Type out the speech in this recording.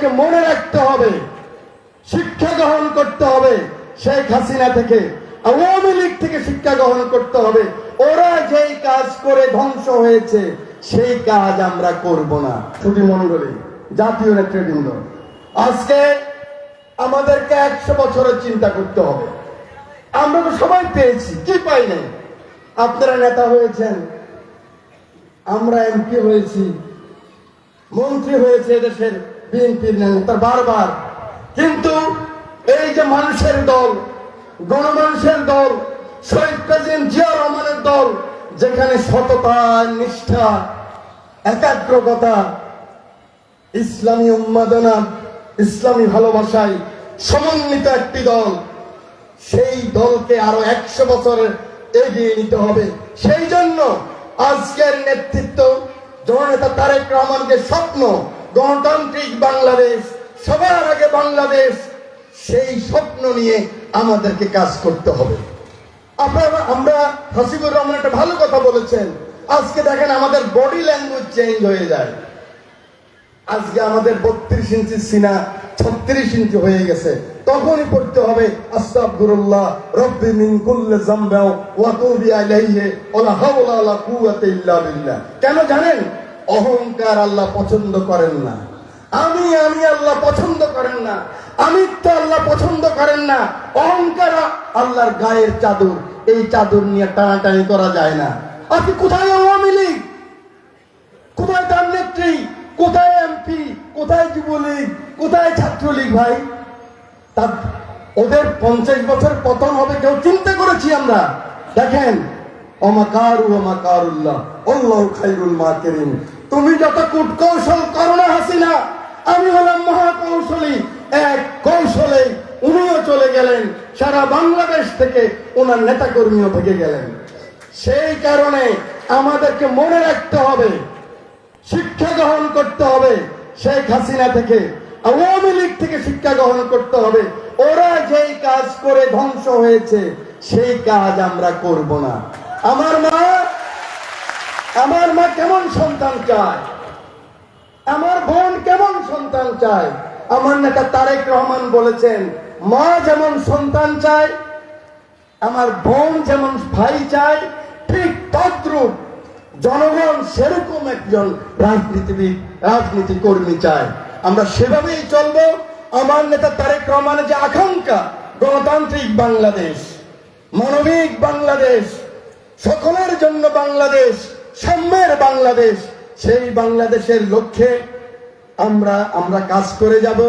আমাদেরকে মনে রাখতে হবে, শিক্ষা গ্রহণ করতে হবে শেখ হাসিনা থেকে। আওয়ামী লীগ থেকে শিক্ষা গ্রহণ করতে হবে। ওরা যেই কাজ করে ধ্বংস হয়েছে, সেই কাজ আমরা করব না। ছুটি মন্ডলী জাতীয় নেতৃবৃন্দ, আজকে আমাদেরকে একশো বছরের চিন্তা করতে হবে। আমরা তো সবাই পেয়েছি, কি পাই নাই? আপনারা নেতা হয়েছেন, আমরা এমপি হয়েছি, মন্ত্রী হয়েছে দেশের বিএনপির বারবার। কিন্তু এই যে মানুষের দল, গণমানুষের দল, শহীদ প্রেসিডেন্ট জিয়া রহমানের দল, যেখানে সততা, নিষ্ঠা, একাগ্রতা, ইসলামী উন্মাদনা, ইসলামী ভালোবাসায় সমন্বিত একটি দল, সেই দলকে আরও একশো বছরের এগিয়ে নিতে হবে। সেই জন্য আজকের নেতৃত্ব জননেতা তারেক রহমানকে স্বপ্ন গণতান্ত্রিক বাংলাদেশ, সবার আগে বাংলাদেশ, সেই স্বপ্ন নিয়ে আমাদেরকে কাজ করতে হবে। আপনারা, আমরা হাসিবুর রহমান একটা ভালো কথা বলেছেন। আজকে দেখেন আমাদের বডি ল্যাঙ্গুয়েজ চেঞ্জ হয়ে যায়। আজকে আমাদের বত্রিশ ইঞ্চি সিনা ছত্রিশ ইঞ্চি হয়ে গেছে। তখনই পড়তে হবে, আস্তাগফিরুল্লাহ, রব্বি মিন কুল্লি যামবিন ওয়া তুবি আলাইহি, ওয়া হাওলা ওয়ালা কুওয়াতা ইল্লা বিল্লাহ। কেন জানেন? অহংকার আল্লাহ পছন্দ করেন না। আমি আমি আল্লাহ পছন্দ করেন না। আমিত্ব আল্লাহ পছন্দ করেন না। অহংকার আল্লাহর গায়ের চাদর, এই চাদর নিয়ে টানাটানি করা যায় না। আপনি কোথায় আওয়ামী লীগ? কোথায় তার নেত্রী? কোথায় এমপি? কোথায় যুবলীগ? কোথায় ছাত্রলীগ ভাই? তার ওদের পঞ্চাশ বছর পতন হবে কেউ চিন্তা করেছি আমরা। দেখেন, অমাকারু অমাকারুল্লাহ অল্লাহ খাইরুল মাকিরিন। তুমি যত কূটকৌশল করো না হাসিনা, আমি হলাম মহাকৌশলী। এক কৌশলে উনিও চলে গেলেন, সারা বাংলাদেশ থেকে ওনার নেতাকর্মীও থেকে গেলেন। সেই কারণে আমাদেরকে মনে রাখতে হবে, শিক্ষা গ্রহণ করতে হবে শেখ হাসিনা থেকে, আওয়ামী লীগ থেকে শিক্ষা গ্রহণ করতে হবে। ওরা যেই কাজ করে ধ্বংস হয়েছে, সেই কাজ আমরা করব না। আমার মা আমার মা কেমন সন্তান চায়? আমার বোন কেমন সন্তান চায়? আমার নেতা তারেক রহমান বলেছেন, মা যেমন সন্তান চায়, আমার বোন যেমন ভাই চায়, ঠিক তদ্রুপ জনগণ সেরকম একজন রাজনীতিবিদ, রাজনীতি কর্মী চায়। আমরা সেভাবেই চলবো। আমার নেতা তারেক রহমানের যে আকাঙ্ক্ষা, গণতান্ত্রিক বাংলাদেশ, মানবিক বাংলাদেশ, সকলের জন্য বাংলাদেশ সাম্যের বাংলাদেশ সেই বাংলাদেশের লক্ষ্যে আমরা আমরা কাজ করে যাব।